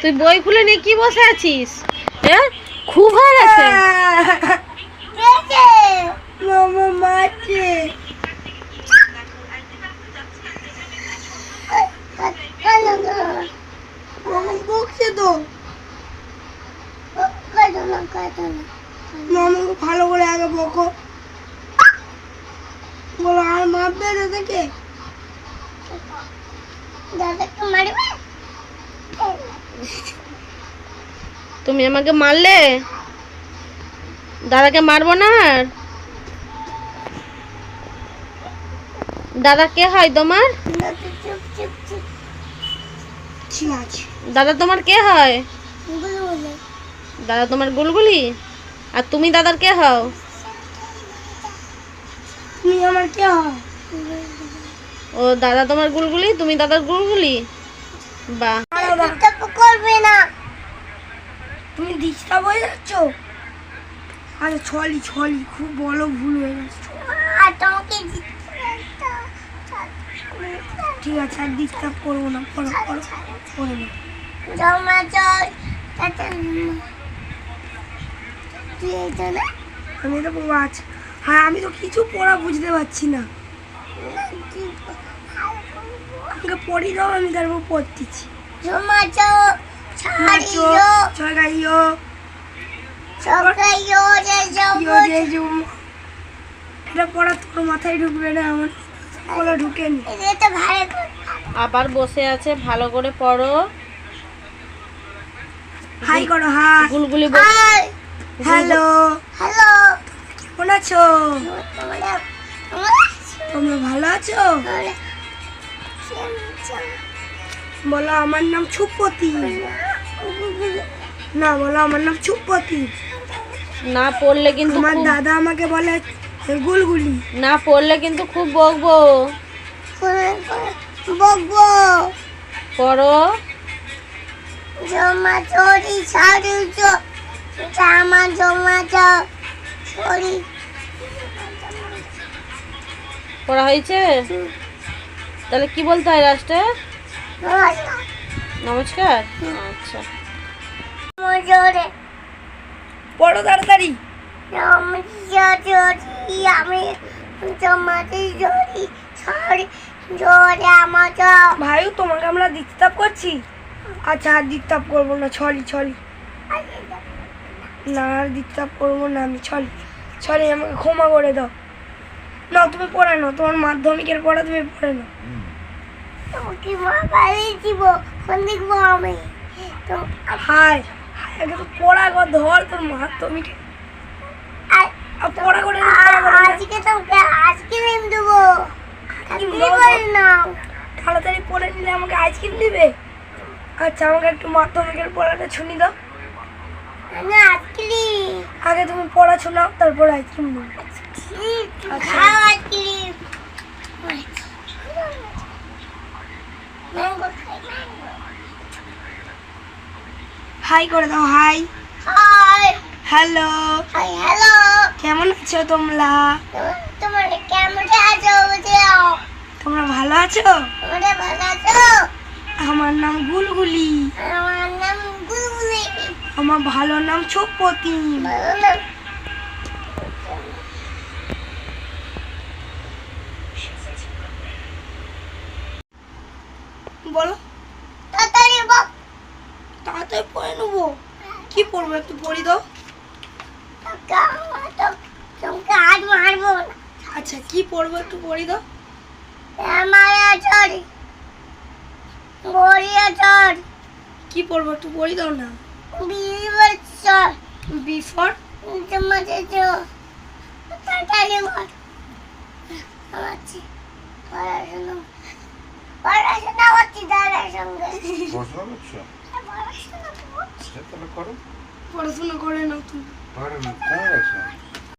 তুই বই খুলে নিয়ে কি বসে আছিস? হ্যাঁ খুব হয়ে গেছে মামাকে ভালো করে আগে বকো। বলো আর মারবে দাদাকে দাদাকে মারবে? তুমি আমাকে মারলে? দাদাকে মারবো না আর? দাদা কে হয় তোমার? দাদা তোমার কে হয়? দাদা তোমার গুলগুলি? আর তুমি দাদার কে হও? তুমি আমার কে হয় ও দাদা তোমার গুলগুলি তুমি দাদার গুলগুলি? বাহ তপ করবে না তুমি ডিস্টার্ব হয়ে যাচ্ছ? আরে ছলি ছলি খুব বড় ভুল হয়ে গেছে। ঠিক আছে আর ডিস্টার্ব করব না। পড়ো পড়ো পড়ে না জমা চল তাতে তুই এটা না? আমি তো বাবা আছে হ্যাঁ আমি তো কিছু পড়া বুঝতে পারছি না। আমাকে পড়ি দাও আমি তারপর পড়তেছি। জমা জগৎ যে জুম এটা পড়া তোর মাথায় ঢুকবে না আমার ঢুকেনি এটা ভালো করে আবার বসে আছে ভালো করে পড়ো। হাই করো হাই গুলগুলি হ্যালো হ্যালো কেমন আছো? তোমরা ভালো আছো? বলো আমার নাম ছুপতি না বলো আমার নাম ছুপতি না পড়লে কিন্তু আমার দাদা আমাকে বলে গুলগুলি। না পড়লে কিন্তু খুব বকবো। বকবো। পড়ো। জমা চড়ি ছাড়ি জামা জমা চড়ি পড়া হয়েছে? তাহলে কি বলতে হয় লাস্টে? নমস্কার? আচ্ছা। পড়ো তাড়াতাড়ি। আমি জমাতে জড়ি ছাড়ি জোরে আমার ভাইও তোমাকে আমরা করছি? আচ্ছা আর করব না ছলি ছলি। না আর করব না আমি ছলি ছলি আমাকে ক্ষমা করে দাও। না তুমি পড়ে নাও তোমার মাধ্যমিকের পড়া তুমি পড়ে নাও। তোমাকে মা বাড়ি দিব ফোন দেখব আমি। তো হাই আগে তো পড়া গো ধর তোর আ- আর পড়া করে। আজকে তোকে আইসক্রিম দেবো। তাড়াতাড়ি দেবো? বল না। তাড়াতাড়ি পড়ে নিলে আমাকে আইসক্রিম দিবে? আচ্ছা আমাকে একটু মাধ্যমিকের পড়াটা শুনি দাও। আগে তুমি পড়া শোনাও তারপর আইসক্রিম দেবো আচ্ছা। হাই করে দাও hi hi hello hi hello কেমন আছো তোমরা? তোমরা কেমন আছো? তোমরা ভালো আছো? তোমরা ভালো আছো? আমার নাম গুলগুলি। আমার নাম গুলগুলি। আমার ভালো নাম ছোপতি ভালো নাম বলো তাড়াতাড়ি বক তাড়াতাড়ি পড়ে নেব কি পড়ব একটু পড়ি দাও? আচ্ছা কি পড়ব একটু পড়ি দাও? কি পড়ব একটু পড়ি দাও না? বিফর পড়াশোনা। করছি দাদার সঙ্গে। পড়াশোনা করছ পড়াশোনা তো করছি। আচ্ছা তাহলে করো পড়াশোনা করে নাও তুমি করো না কোথায় আছো